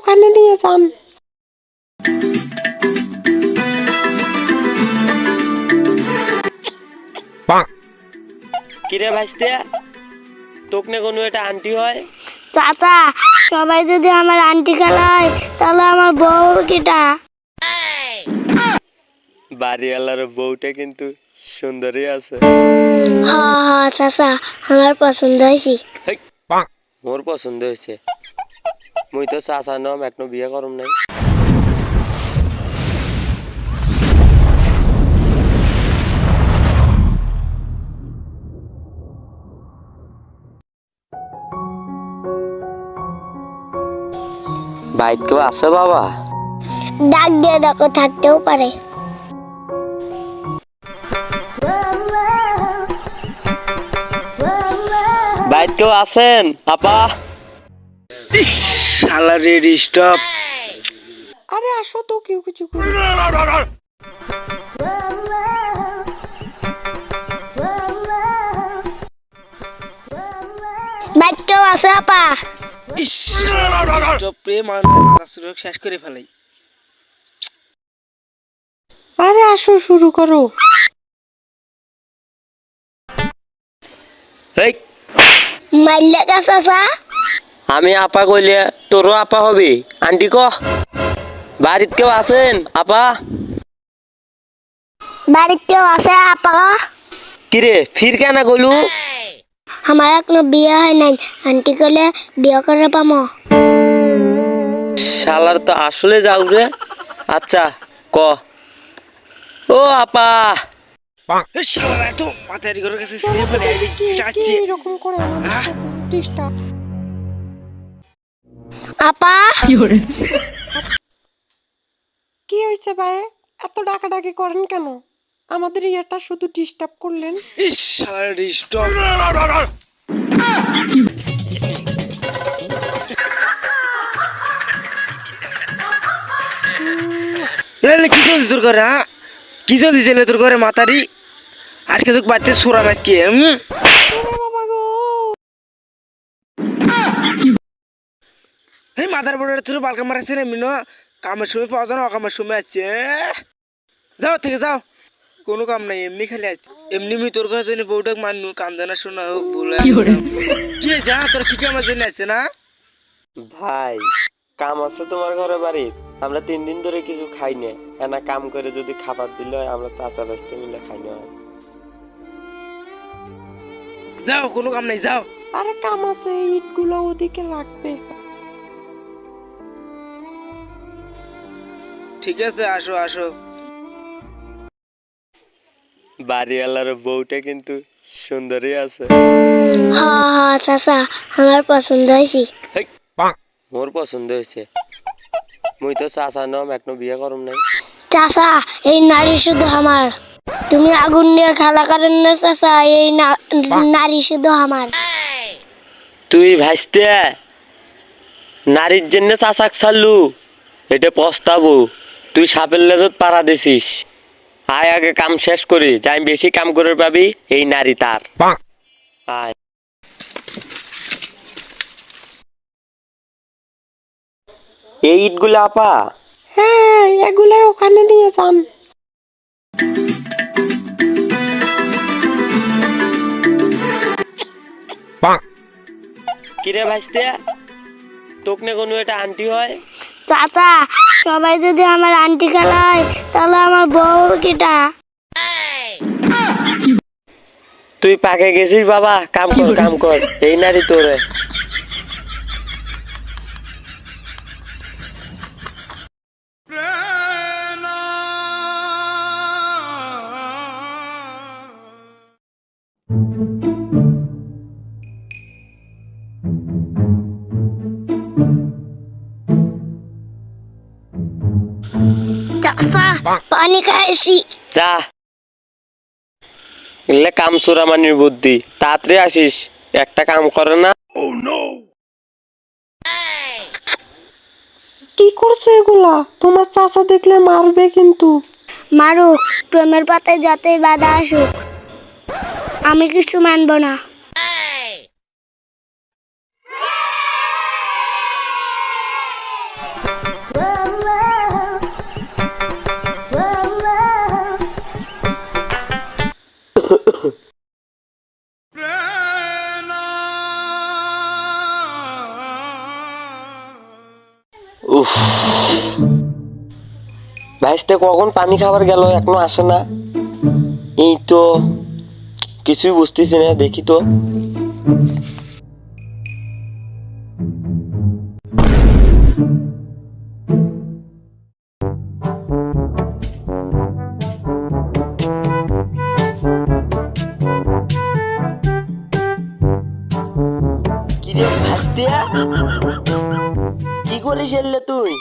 ওখানে নিয়ে যান। কিরে ভাইস্তে তোক না কোনো একটা আন্টি হয়? চাচা সবাই যদি আমার আন্টি খেলায় তাহলে আমার বউ কিটা? বাড়িওয়ালার বউটা কিন্তু সুন্দরী আছে। হা হা চাচা আমার পছন্দ হয়েছি। মোর পছন্দ হয়েছে। মুই তো চাচা নম এখনও বিয়ে করম নাই। বাইক কেউ আছে বাবা? ডাক দিয়ে দেখো থাকতেও পারে বাইক কেউ আছেন আপা? শালা রেডি স্টপ। আরে আসো তো কেউ কিছু করে। আছে আপা। প্রেম আর শেষ করে ফেলাই। আরে আসো শুরু করো। হেই। মাইলে গা চাচা আমি আপা কইলে তোরও আপা হবে। আন্টি ক। বাড়িত কেউ আছেন আপা? বাড়িতেও আছে আপা? কিরে ফির কেন গলু আমার এখনও বিয়ে হয় নাই। আন্টি করলে বিয়ে করে পামো। শালার তো আসলে যাও রে। আচ্ছা ক। ও আপা! শালা এত মাথায় ঘরের কাছে কেন শুয়ে ফেলে তোদের কে- কে ডাকছে এরকম করে আপা। কি হয়েছে ভাই? এত ডাকাডাকি করেন কেন? আমাদের ইয়েটা শুধু ডিস্টার্ব করলেন। ইস শালা ডিস্টার্ব এলে কি চলছে তোর ঘরে হ্যাঁ? কি চলছে তোর ঘরে মাতারি? আজকে তোকে বাড়িতে সোরা মাছ কি হুম? এই মাথার বড় তোর বালকা মারাচ্ছে না এমনি না কামের সময় পাওয়া যায় না অকামের সময় আসছে। যাও থেকে যাও। কোনো কাম নাই এমনি খালি আছে। এমনি আমি তোর কাছে জন্য বউটাক মাননু কাম জানা শোনা হোক বলে কি হয়েছে হ্যাঁ তোর কি কামের জন্য আসছে না? ভাই কাম আছে তোমার ঘরে বাড়ির। আমরা তিন দিন ধরে কিছু খাই না। এনা কাম করে যদি খাবার দিলে আমরা চাচা ব্যস্ত মিলে খাই না যাও কোনো কাম নাই যাও। আরে কাম আছে ইটগুলো ওদিকে লাগবে ঠিক আছে আসো আসো। বাড়িওয়ালার বউটা কিন্তু সুন্দরী আছে। হা হা চাচা আমার পছন্দ হয়েছি। মোর পছন্দ হয়েছে। মুই তো চাচা নম এখনও বিয়ে করম নাই। চাচা এই নারী শুধু আমার। তুমি আগুন নিয়ে খেলা করেন না চাচা এই না- নারী শুধু আমার। তুই ভাসতে নারীর জন্য চাচাক ছাড়লু এটা পস্তাবো। তুই সাপের লেজত পাড়া দিছিস। আয় আগে কাম শেষ করি যাই বেশি কাম করে পাবি এই নারী তার। আয়। এই ইটগুলো আপা? হ্যাঁ এগুলাই ওখানে নিয়ে যান। কিরে ভাসতে তোক না কোনো একটা আন্টি হয়? চাচা সবাই যদি আমার আন্টি খেলায় তাহলে আমার বউ কিটা? তুই পাকে গেছিস বাবা? কাম কর কাম কর। এই নারী তোরে। চাচা পানি খাইছি। যা। এলে কাম চোরামানির বুদ্ধি। তাড়াতাড়ি আসিস। একটা কাম করে না। কি করছ এগুলা? তোমার চাচা দেখলে মারবে কিন্তু। মারুক প্রেমের পাতায় যতই বাধা আসুক আমি কিছু মানব না। ভাইস্তে কখন পানি খাবার গেল এখনও আসে না। এই তো, কিছুই বুঝতেছি না, দেখি তো। কি করিস তুই?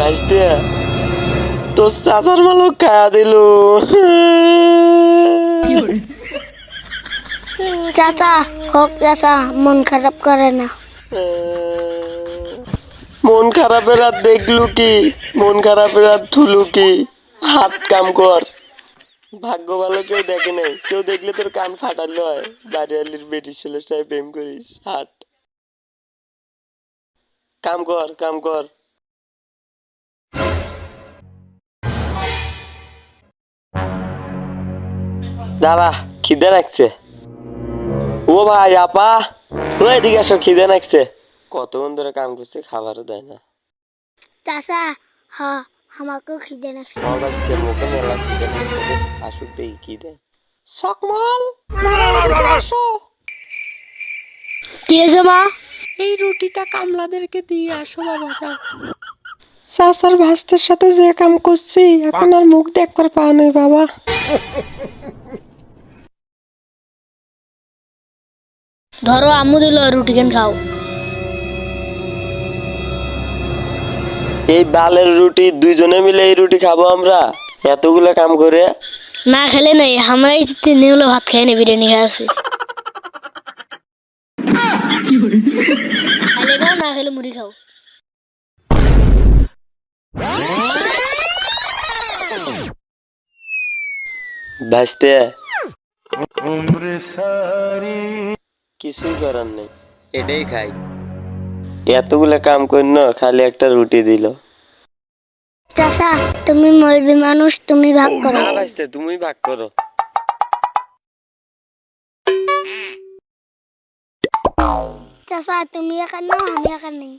ভাস্তিয়া তোর চাচার মালো খায়া দিল। চাচা হোক চাচা মন খারাপ করে না। মন খারাপের আর দেখলু কি? মন খারাপের আর থুলু কি? হাত কাম কর। ভাগ্য ভালো কেউ দেখে নাই। কেউ দেখলে তোর কান ফাটালো হয়। বাড়িয়ালির বেটির ছেলের সাথে প্রেম করিস। হাট। কাম কর কাম কর। দাঁড়া খিদে লাগছে। ও ভাই আপা। ও এদিকে আসো খিদে লাগছে। কতক্ষণ ধরে কাম করছে খাবারও দেয় না। চাচা হ আমাকেও খিদে লাগছে। আমার কাছে মুখে মেলা খিদে লাগছে আসুক দেখি কি দেয়। সকমল কি মা? এই রুটিটা কামলাদেরকে দিয়ে আসো বাবা যাও। চাচার ভাস্তের সাথে যে কাম করছি এখন আর মুখ দেখবার পাওয়া নেই বাবা। ধরো আম্মু দিল রুটি কেন খাও? এই বালের রুটি দুইজনে মিলে এই রুটি খাব আমরা? এতগুলো কাম করে? না খেলে নেই আমরা এই তিন হলো ভাত খাই নি বিরিয়ানি খাই আছি। খাইলে খাও না খেলে মুড়ি খাও। ভাসতে কিছুই করার নেই। এটাই খাই। এতগুলো কাম করি না খালি একটা রুটি দিল। চাচা তুমি মলবি মানুষ তুমি ভাগ করো। না ভাসতে তুমি ভাগ করো। চাচা তুমি একার নাও আমি একার নেই।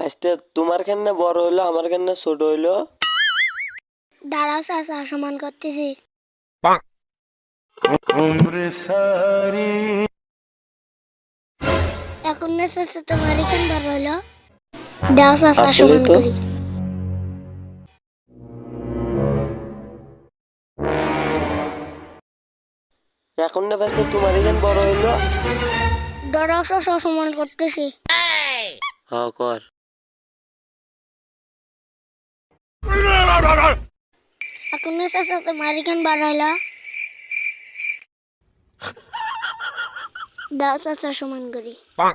ভাসতে তোমার কেন বড় হইল আমার কেন ছোট হইল? দাঁড়াও চাচা সমান করতেছি। এখন না চাচা তোমার কেন বড় হলো দাও চাচা সমান। করি এখন না ভাসতে তোমার এখান বড় হইল। চাচা সমান করতেছি। হ কর। এখন না চাচা তোমার কেন বড় হলো দাও চাচা সমান করি। হ্যাঁ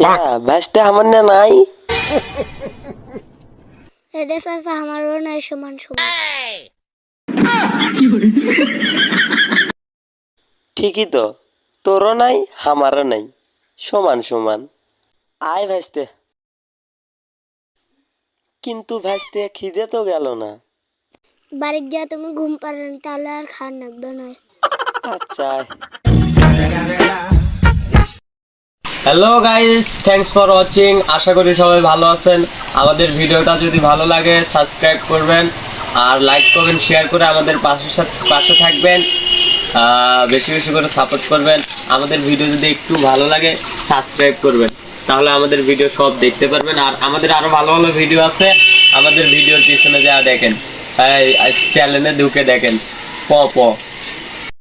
ভাসতে আমার না নাই। এদের চাচা আমারও নাই সমান সমান। ঠিকই তো তোরও নাই আমারও নাই সমান সমান। আয় ভাসতে কিন্তু ভাসতে খিদে তো গেল না। বাড়ির যা তুমি ঘুম পারেন তাহলে আর খান লাগবে নয় আচ্ছা hello guys thanks for watching আশা করি সবাই ভালো আছেন। আমাদের ভিডিওটা যদি ভালো লাগে সাবস্ক্রাইব করবেন আর লাইক করবেন শেয়ার করে আমাদের পাশে সাথে, পাশে থাকবেন। বেশি বেশি করে সাপোর্ট করবেন। আমাদের ভিডিও যদি একটু ভালো লাগে সাবস্ক্রাইব করবেন। তাহলে আমাদের ভিডিও সব দেখতে পারবেন। আর আমাদের আরও ভালো ভালো ভিডিও আছে। আমাদের ভিডিওর পিছনে যা দেখেন চ্যানেলে ঢুকে দেখেন। প প।